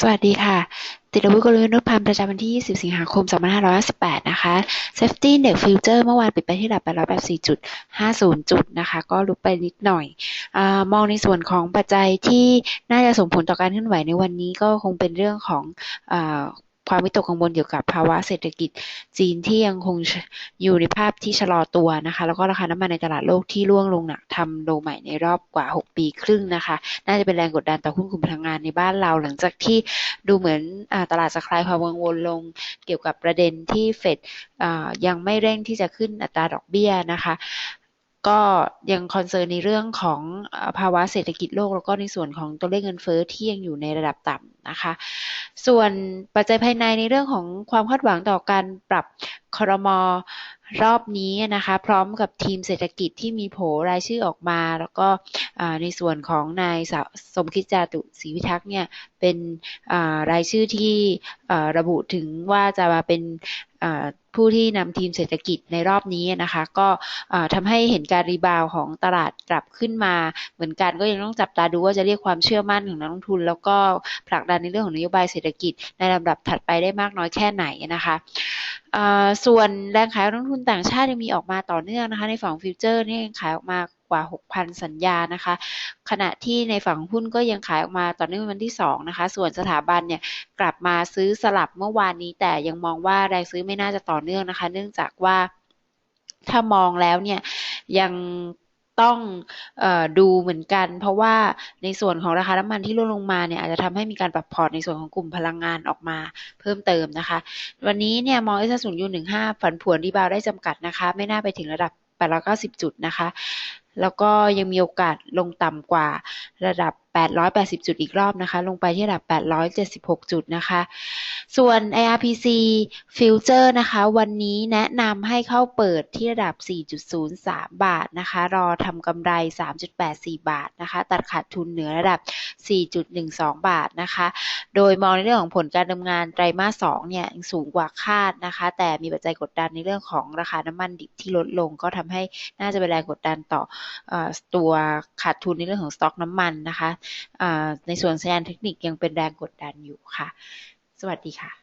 สวัสดีค่ะ ติดอาวุธกลยุทธ์นุพันธ์ประจำวันที่ 20 สิงหาคม 2558 นะคะ Safety Index Future เมื่อวานปิดไปที่ระดับ884.50 จุดนะคะ ก็ลุกไปนิดหน่อยอมองในส่วนของปัจจัยที่น่าจะส่งผลต่อการเคลื่อนไหวในวันนี้ก็คงเป็นเรื่องของอ ความวิตกกังวลเกี่ยวกับภาวะเศรษฐกิจจีนที่ยังคงอยู่ในภาพที่ชะลอตัวนะคะ แล้วก็ราคาน้ำมันในตลาดโลกที่ร่วงลงหนักทำโลใหม่ในรอบกว่า 6 ปีครึ่งนะคะ น่าจะเป็นแรงกดดันต่อหุ้นกลุ่มพลังงานในบ้านเรา หลังจากที่ดูเหมือนอตลาดจะคลายความกังวลลงเกี่ยวกับประเด็นที่เฟดยังไม่เร่งที่จะขึ้นอัตราดอกเบี้ยนะคะก็ยังคอนเซิร์นในเรื่องของภาวะเศรษฐกิจโลก แล้วก็ในส่วนของตัวเลขเงินเฟ้อที่ยังอยู่ในระดับต่ำ นะคะ ส่วนปัจจัยภายในในเรื่องของความคาดหวังต่อการปรับครมรอบนี้นะคะ พร้อมกับทีมเศรษฐกิจที่มีโผรายชื่อออกมา แล้วก็ในส่วนของนายสมคิดจาตุศรีวิทักษ์เนี่ยเป็นรายชื่อที่ระบุถึงว่าจะมาเป็นผู้ที่นำทีมเศรษฐกิจในรอบนี้นะคะ ก็ทำให้เห็นการรีบาวของตลาดกลับขึ้นมา เหมือนกันก็ยังต้องจับตาดูว่าจะเรียกความเชื่อมั่นของนักลงทุน แล้วก็ผลักดันในเรื่องของนโยบายเศรษฐกิจในลำดับถัดไปได้มากน้อยแค่ไหนนะคะส่วนแรงขายนักทุนต่างชาติยังมีออกมาต่อเนื่องนะคะ ในฝั่งฟิวเจอร์นี่ขายออกมากว่า 6,000 สัญญานะคะ ขณะที่ในฝั่งหุ้นก็ยังขายออกมาต่อเนื่องวันที่ 2 นะคะ ส่วนสถาบันเนี่ยกลับมาซื้อสลับเมื่อวานนี้ แต่ยังมองว่าแรงซื้อไม่น่าจะต่อเนื่องนะคะ เนื่องจากว่าถ้ามองแล้วเนี่ยยัง ต้องออดูเหมือนกัน เพราะว่าในส่วนของราคาน้ำมันที่ลดลงมาเนี่ยอาจจะทำให้มีการปรับพอร์ตในส่วนของกลุ่มพลังงานออกมาเพิ่มเติมนะคะ วันนี้เนี่ยมองเอสศูนย์ยูหนึ่งห้าฝันผวนรีบาวได้จำกัดนะคะ ไม่น่าไปถึงระดับ890 จุดนะคะ แล้วก็ยังมีโอกาสลงต่ำกว่าระดับ 880 จุดอีกรอบนะคะ ลงไปที่ระดับ 876 จุดนะคะ ส่วน IRPC Future นะคะ วันนี้แนะนำให้เข้าเปิดที่ระดับ 4.03 บาทนะคะ รอทำกำไร 3.84 บาทนะคะ ตัดขาดทุนเหนือระดับ 4.12 บาทนะคะ โดยมองในเรื่องของผลการดำเนินงานไตรมาส 2 เนี่ยสูงกว่าคาดนะคะ แต่มีปัจจัยกดดันในเรื่องของราคาน้ำมันดิบที่ลดลง ก็ทำให้น่าจะเป็นแรงกดดันต่ออตัวขาดทุนในเรื่องของสต็อกน้ำมันนะคะ ในส่วนสัญญาณเทคนิคยังเป็นแรงกดดันอยู่ค่ะ สวัสดีค่ะ